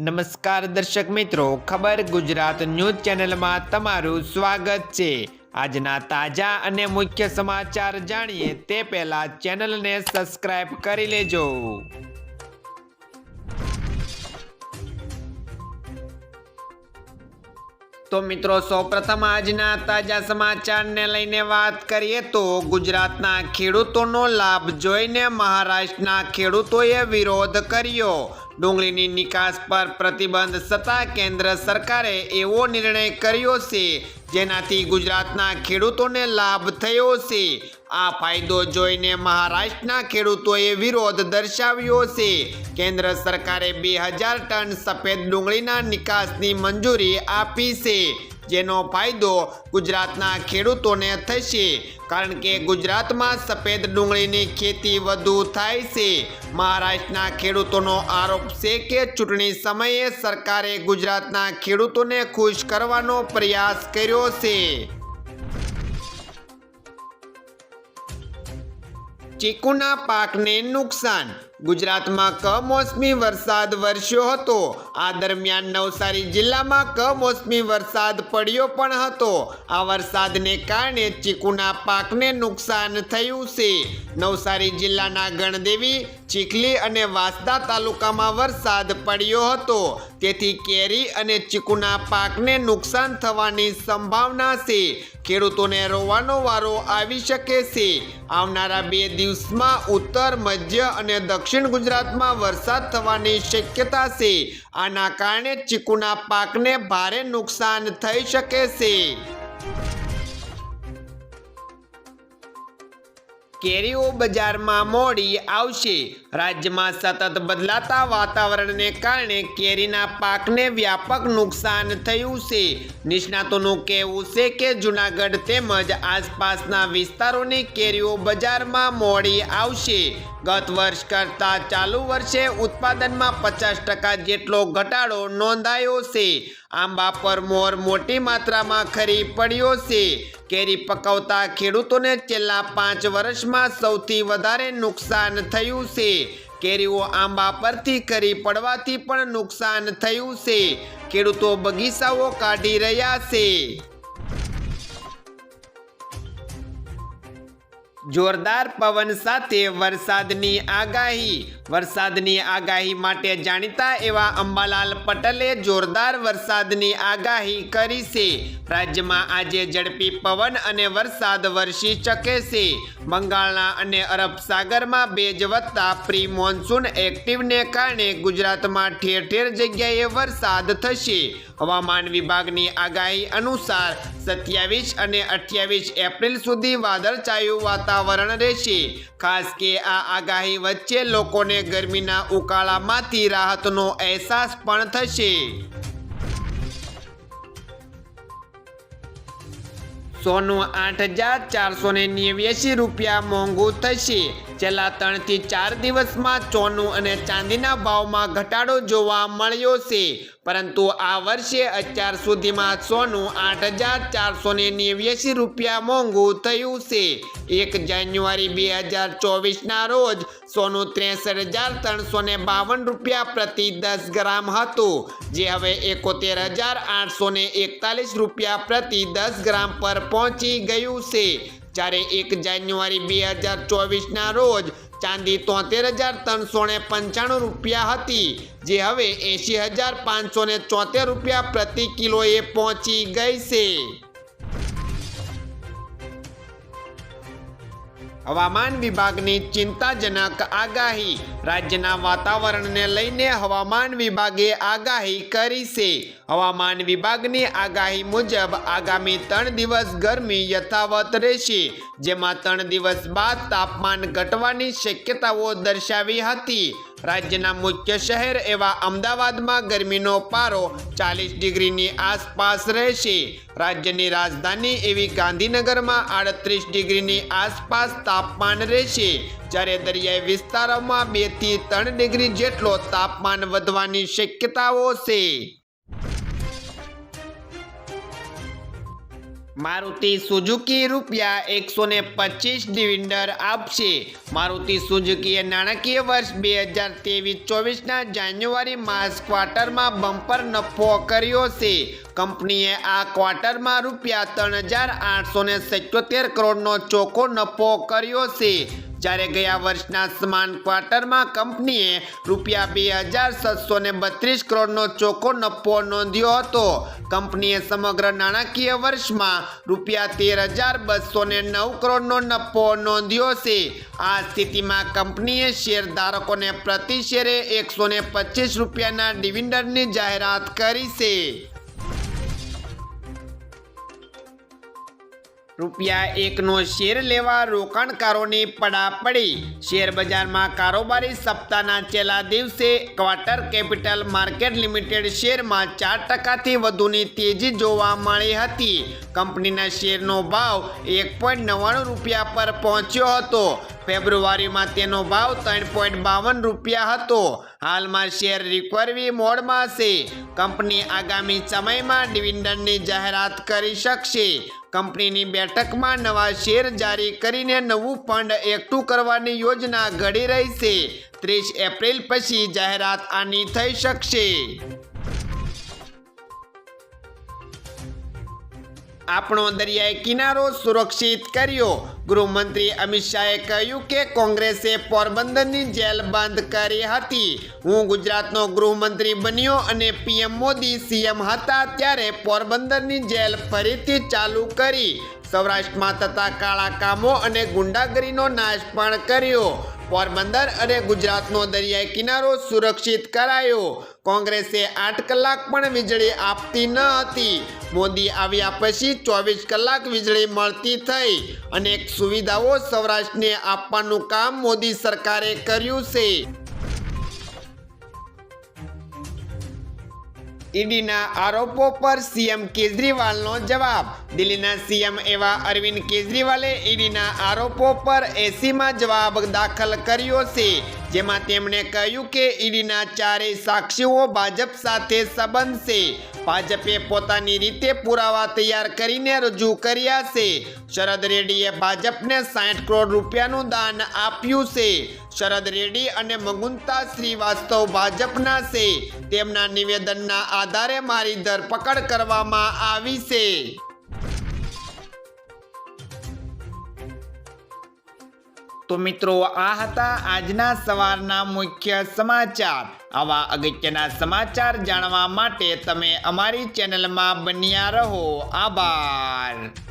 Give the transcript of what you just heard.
નમસ્કાર દર્શક મિત્રો, ખબર ગુજરાત ન્યૂઝ ચેનલમાં તમારું સ્વાગત છે. આજના તાજા અને મુખ્ય સમાચાર જાણીએ તે પહેલા ચેનલને સબસ્ક્રાઇબ કરી લેજો. તો મિત્રો, સૌપ્રથમ આજના તાજા સમાચારને લઈને વાત કરીએ તો ગુજરાતના ખેડૂતોનો લાભ જોઈને મહારાષ્ટ્રના ખેડૂતોએ વિરોધ કર્યો. ડુંગળીની નિકાસ પર પ્રતિબંધ સત્તા કેન્દ્ર સરકારે એવો નિર્ણય કર્યો છે, જેનાથી ગુજરાતના ખેડૂતોને લાભ થયો છે. આ ફાયદો જોઈને મહારાષ્ટ્રના ખેડૂતોએ વિરોધ દર્શાવ્યો છે. કેન્દ્ર સરકારે બે હજાર ટન સફેદ ડુંગળીના નિકાસની મંજૂરી આપી છે. જેનો ફાયદો ગુજરાતના ખેડૂતોને થશે, કારણ કે ગુજરાતમાં સફેદ ડુંગળીની ખેતી વધુ થાય છે. મહારાષ્ટ્રના ખેડૂતોનો આરોપ છે કે ચૂંટણી સમયે સરકારે ગુજરાતના ખેડૂતોને ખુશ કરવાનો પ્રયાસ કર્યો છે. ચીકુના પાકને નુકસાન ગુજરાતમાં કમોસમી વરસાદ વરસ્યો હતો. આ દરમિયાન નવસારી જિલ્લામાં કમોસમી વરસાદ પડ્યો પણ હતો. આ વરસાદને કારણે ચીકુના પાકને નુકસાન થયું છે. નવસારી જિલ્લાના ગણદેવી, ચીખલી અને વાંસદા તાલુકામાં વરસાદ પડ્યો હતો. તેથી કેરી અને ચીકુના પાકને નુકસાન થવાની સંભાવના છે. ખેડૂતોને રોવાનો વારો આવી શકે છે. આવનારા બે દિવસમાં ઉત્તર, મધ્ય અને દક્ષિણ ગુજરાતમાં વરસાદ થવાની શક્યતા છે. આના કારણે ચીકુના પાકને ભારે નુકસાન થઈ શકે છે. કેરીઓ બજારમાં મોડી આવશે. રાજ્યમાં સતત બદલાતા વાતાવરણને કારણે કેરીના પાકને વ્યાપક નુકસાન થયું છે. નિષ્ણાતોનું કહેવું છે કે જૂનાગઢ તેમજ આસપાસના વિસ્તારોની કેરીઓ બજારમાં મોડી આવશે. ગત વર્ષ કરતાં ચાલુ વર્ષે ઉત્પાદનમાં પચાસ ટકા જેટલો ઘટાડો નોંધાયો છે. આંબા પર મોર મોટી માત્રામાં ખરી પડ્યો છે. કેરી પકવતા ખેડૂતોને છેલ્લા પાંચ વર્ષમાં સૌથી વધારે નુકસાન થયું છે. કેરીઓ આંબા પરથી ખરી પડવાથી પણ નુકસાન થયું છે. ખેડૂતો બગીચાઓ કાઢી રહ્યા છે. જોરદાર પવન સાથે વરસાદની આગાહી. વરસાદની આગાહી માટે જાણીતા એવા અંબાલાલ પટેલે જોરદાર વરસાદની આગાહી કરી છે. રાજ્યમાં આજે ઝડપી પવન અને વરસાદ વરસી શકે છે. બંગાળના અને અરબ સાગરમાં ભેજ વધતા પ્રી મોન્સૂન એક્ટિવને કારણે ગુજરાતમાં ઠેર ઠેર જગ્યાએ વરસાદ થશે. હવામાન વિભાગની આગાહી અનુસાર સત્યાવીસ અને અઠ્યાવીસ એપ્રિલ સુધી વાદળછાયું વાતાવરણ રહેશે. ખાસ કે આ આગાહી વચ્ચે લોકોને ગરમીના ઉકાળામાંથી રાહતનો અહેસાસ પણ થશે. સોનું આઠ હજાર ચારસો ને નેવ્યાસી રૂપિયા મોંઘું થશે. છેલ્લા ત્રણથી ચાર દિવસમાં સોનું અને ચાંદીના ભાવમાં ઘટાડો જોવા મળ્યો છે. પરંતુ આ વર્ષે અત્યાર સુધીમાં સોનું આઠ હજાર ચારસો ને નેવ્યાસી રૂપિયા મોંઘું થયું છે. એક જાન્યુઆરી બે હજાર ચોવીસના રોજ સોનું ત્રેસઠ હજાર ત્રણસો ને બાવન રૂપિયા પ્રતિ દસ ગ્રામ હતું, જે હવે એકોતેર હજાર આઠસો ને એકતાલીસ રૂપિયા પ્રતિ દસ ગ્રામ પર પહોંચી ગયું છે. જ્યારે એક જાન્યુઆરી બે હજાર ચોવીસના રોજ ચાંદી તોતેર હજાર ત્રણસો ને પંચાણું રૂપિયા હતી, જે હવે એંશી હજાર પાંચસો ને ચોતેર રૂપિયા પ્રતિ કિલોએ પહોંચી ગઈ છે. હવામાન વિભાગની ચિંતાજનક આગાહી. રાજ્યના વાતાવરણને લઈને હવામાન વિભાગે આગાહી કરી છે. હવામાન વિભાગની આગાહી મુજબ આગામી ત્રણ દિવસ ગરમી યથાવત રહેશે, જેમાં ત્રણ દિવસ બાદ તાપમાન ઘટવાની શક્યતાઓ દર્શાવી હતી. રાજ્યના મુખ્ય શહેર એવા અમદાવાદમાં ગરમીનો પારો ચાલીસ ડિગ્રીની આસપાસ રહેશે. રાજ્યની રાજધાની એવી ગાંધીનગરમાં આડત્રીસ ડિગ્રીની આસપાસ તાપમાન રહેશે. જ્યારે દરિયાઈ વિસ્તારોમાં બેથી ત્રણ ડિગ્રી જેટલો તાપમાન વધવાની શક્યતાઓ છે. મારુતિ સુઝુકી રૂપિયા એકસો ને પચીસ ડિવિન્ડર આપશે. મારુતિ સુઝુકીએ નાણાકીય વર્ષ બે હજાર ત્રેવીસ ચોવીસના જાન્યુઆરી માસ ક્વાર્ટરમાં બમ્પર નફો કર્યો છે. કંપનીએ આ ક્વાર્ટરમાં રૂપિયા ત્રણ હજાર આઠસો ને સિત્યોતેર કરોડનો ચોખ્ખો નફો કર્યો છે. જ્યારે ગયા વર્ષના સમાન ક્વાર્ટરમાં કંપનીએ રૂપિયા બે હજાર સાતસો ને બત્રીસ કરોડનો ચોખ્ખો નફો નોંધ્યો હતો. કંપનીએ સમગ્ર નાણાકીય વર્ષમાં રૂપિયા તેર હજાર બસો ને નવ કરોડનો નફો નોંધ્યો છે. આ સ્થિતિમાં કંપનીએ શેરધારકોને પ્રતિ શેરે એકસો ને પચીસ રૂપિયાના ડિવિડન્ડની જાહેરાત કરી છે. રૂપિયા એકનો શેર લેવા રોકાણકારોની પડાપડી. શેર બજારમાં કારોબારી સપ્તાહના છેલ્લા દિવસે ક્વાર્ટર કેપિટલ માર્કેટ લિમિટેડ શેરમાં ચાર ટકાથી વધુની તેજી જોવા મળી હતી. કંપનીના શેરનો ભાવ એક પોઈન્ટ નવ્વાણું રૂપિયા પર પહોંચ્યો હતો. ફેબ્રુઆરીમાં તેનો ભાવ ત્રણ પોઈન્ટ બાવન રૂપિયા હતો. હાલમાં શેર રિકવરી મોડમાં છે. કંપની આગામી સમયમાં ડિવિડન્ડની જાહેરાત કરી શકશે. કંપનીની બેઠકમાં નવા શેર જારી કરીને નવું ફંડ એકઠું કરવાની યોજના ઘડી રહી છે. ત્રીસ એપ્રિલ પછી જાહેરાત આની થઈ શકશે. આપણો દરિયાઈ કિનારો સુરક્ષિત કર્યો. ગૃહમંત્રી અમિત શાહે કહ્યું કે કોંગ્રેસે પોરબંદરની જેલ બંધ કરી હતી. હું ગુજરાતનો ગૃહમંત્રી બન્યો અને પીએમ મોદી સીએમ હતા ત્યારે પોરબંદરની જેલ ફરીથી ચાલુ કરી. સૌરાષ્ટ્રમાં થતા કાળા કામો અને ગુંડાગરીનો નાશ પણ કર્યો. પોરબંદર અને ગુજરાતનો દરિયાઈ કિનારો સુરક્ષિત કરાયો. કોંગ્રેસે આઠ કલાક પણ વીજળી આપતી ન હતી. મોદી આવ્યા પછી ચોવીસ કલાક વીજળી મળતી થઈ અનેક સુવિધાઓ સૌરાષ્ટ્રને આપવાનું કામ મોદી સરકારે કર્યું છે. ઈડીના આરોપો પર સીએમ કેજરીવાલનો જવાબ. દિલ્હીના સીએમ એવા અરવિંદ કેજરીવાલે ઈડીના આરોપો પર એસીમાં જવાબ દાખલ કર્યો છે. જેમાં તેમણે કહ્યું કે ઈડીના ચારેય સાક્ષીઓ ભાજપ સાથે સંબંધ છે. ભાજપે પોતાની રીતે પુરાવા તૈયાર કરીને રજૂ કર્યા છે. શરદ રેડ્ડીએ ભાજપને સાઠ કરોડ રૂપિયાનું દાન આપ્યું છે. શરદ રેડ્ડી અને મગુંતા શ્રીવાસ્તવ ભાજપના છે. તેમના નિવેદનના આધારે મારી ધરપકડ કરવામાં આવી છે. તો મિત્રો, આ હતા આજના સવારના મુખ્ય સમાચાર. આવા અગત્યના સમાચાર જાણવા માટે તમે અમારી ચેનલમાં બન્યા રહો. આભાર.